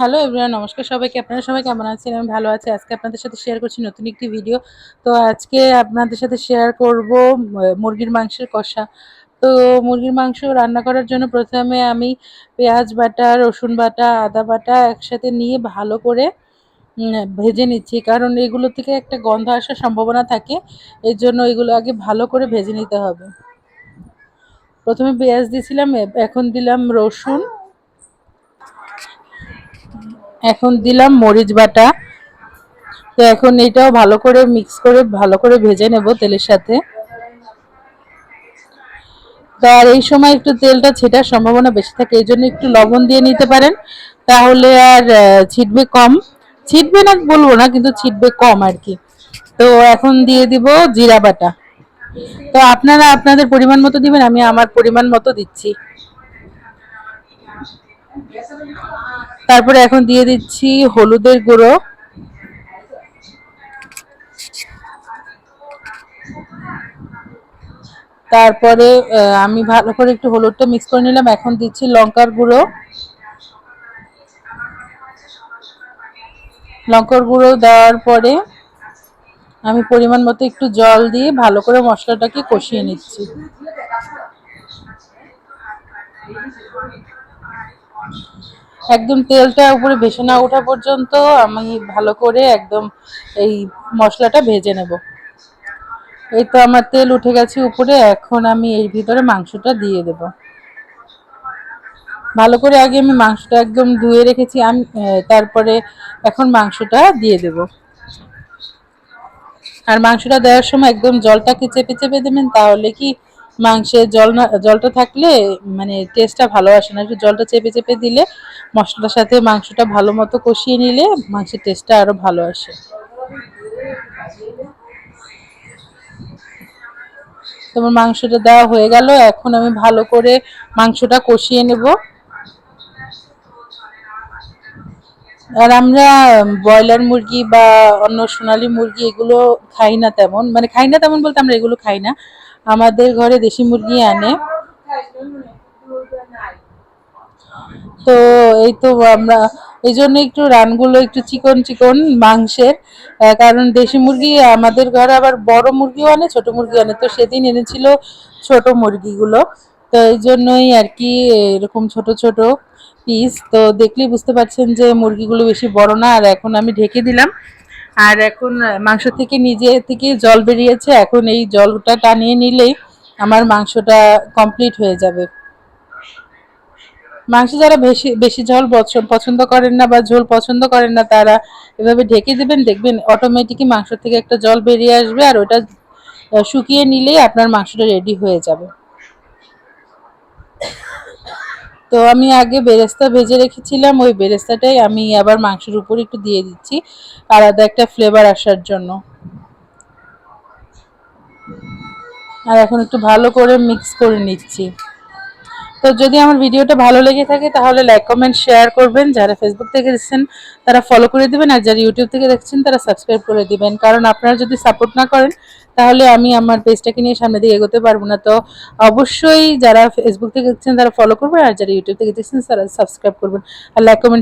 Hello everyone, নমস্কার সবাইকে। আপনারা সবাই কেমন আছেন? আমি ভালো আছি। আজকে আপনাদের সাথে শেয়ার করছি নতুন একটি ভিডিও তো আজকে আপনাদের সাথে শেয়ার করব মুরগির মাংসের কষা। তো মুরগির মাংস রান্না করার জন্য প্রথমে আমি পেঁয়াজ বাটা, রসুন বাটা, আদা বাটা একসাথে নিয়ে ভালো করে ভেজে নিচ্ছি। কারণ এগুলো থেকে একটা গন্ধ আসার সম্ভাবনা থাকে। এর জন্য এগুলো আগে ভালো করে ভেজে নিতে হবে। প্রথমে পেঁয়াজ দিয়েছিলাম এখন দিলাম রসুন। এখন দিলাম মরিচ বাটা। তো এখন এটাও ভালো করে মিক্স করে, ভালো করে ভেজে নেব তেলের সাথে। তো আর এই সময় একটু তেলটা ছেটার সম্ভাবনা বেশি থাকে, এই জন্য একটু লবণ দিয়ে নিতে পারেন। তাহলে আর ছিটবে কম। ছিটবে না বলব না, কিন্তু ছিটবে কম আর কি। তো এখন দিয়ে দিব জিরা বাটা। তো আপনারা আপনাদের পরিমাণ মতো দিবেন, আমি আমার পরিমাণ মতো দিচ্ছি। তারপরে এখন দিয়ে দিচ্ছি হলুদের গুঁড়ো। তারপরে আমি ভালো করে একটু হলুদটা মিক্স করে নিলাম। এখন দিচ্ছি লঙ্কার গুঁড়ো। লঙ্কার গুঁড়ো দেওয়ার পরে আমি পরিমাণ মতো একটু জল দিয়ে ভালো করে মশলাটাকে কষিয়ে নিচ্ছি। একদম তেলটা উপরে ভেসে না ওঠা পর্যন্ত আমি ভালো করে একদম এই মশলাটা ভেজে নেব। এই তো আমার তেল উঠে গেছে উপরে, এখন আমি এর ভিতরে মাংসটা দিয়ে দেব। ভালো করে আগে আমি মাংসটা একদম ধুয়ে রেখেছি, আমি তারপরে এখন মাংসটা দিয়ে দেব। আর মাংসটা দেওয়ার সময় একদম জলটাকে চেপে চেপে দেবেন, তাহলে কি মাংসে জল না, জলটা থাকলে মানে টেস্টটা ভালো আসে না। একটু জলটা চেপে চেপে দিলে মশলার সাথে মাংসটা ভালো মতো কষিয়ে নিলে মাংসের টেস্টটা আরও ভালো আসে। তোমার মাংসটা দেওয়া হয়ে গেল। এখন আমি ভালো করে মাংসটা কষিয়ে নেব। আর আমরা ব্রয়লার মুরগি বা অন্য সোনালী মুরগি এগুলো খাই না তেমন। মানে খাই না তেমন বলতে আমরা এগুলো খাই না। আমাদের ঘরে দেশি মুরগি আনে। তো এই তো আমরা, এই জন্য একটু রানগুলো একটু চিকন চিকন মাংসের। কারণ দেশি মুরগি আমাদের ঘরে আবার বড় মুরগিও আনে, ছোট মুরগি আনে। তো সেদিন এনেছিল ছোট মুরগিগুলো। তো এই জন্যই আর কি এরকম ছোট ছোট পিস তো দেখলেই বুঝতে পারছেন যে মুরগিগুলো বেশি বড় না, আর এখন আমি ঢেকে দিলাম। আর এখন মাংস থেকে নিজে থেকে জল বেরিয়েছে, এখন এই জলটা টানিয়ে নিলেই আমার মাংসটা কমপ্লিট হয়ে যাবে। মাংস যারা বেশি বেশি ঝোল পছ- পছন্দ করেন না বা ঝোল পছন্দ করেন না, তারা এভাবে ঢেকে দেবেন, দেখবেন অটোমেটিকই মাংস থেকে একটা জল বেরিয়ে আসবে, আর ওটা শুকিয়ে নিলেই আপনার মাংসটা রেডি হয়ে যাবে। তো আমি আগে বেরেস্তা ভেজে রেখেছিলাম, ওই বেরেস্তাটাই আমি আবার মাংসের উপর একটু দিয়ে দিচ্ছি, আলাদা একটা ফ্লেভার আসার জন্য। আর এখন একটু ভালো করে মিক্স করে নিচ্ছি। তো যদি আমার ভিডিওটা ভালো লেগে থাকে, তাহলে লাইক কমেন্ট শেয়ার করবেন। যারা ফেসবুক থেকে দেখছেন, তারা ফলো করে দিবেন। আর যারা ইউটিউব থেকে দেখছেন, তারা সাবস্ক্রাইব করে দিবেন। কারণ আপনারা যদি সাপোর্ট না করেন, তাহলে আমি আমার পেজটাকে নিয়ে সামনে দিকে এগোতে পারব না। তো অবশ্যই যারা ফেসবুক থেকে দেখছেন, তারা ফলো করবেন। আর যারা ইউটিউব থেকে দেখছেন, তারা সাবস্ক্রাইব করবেন। আর লাইক কমেন্ট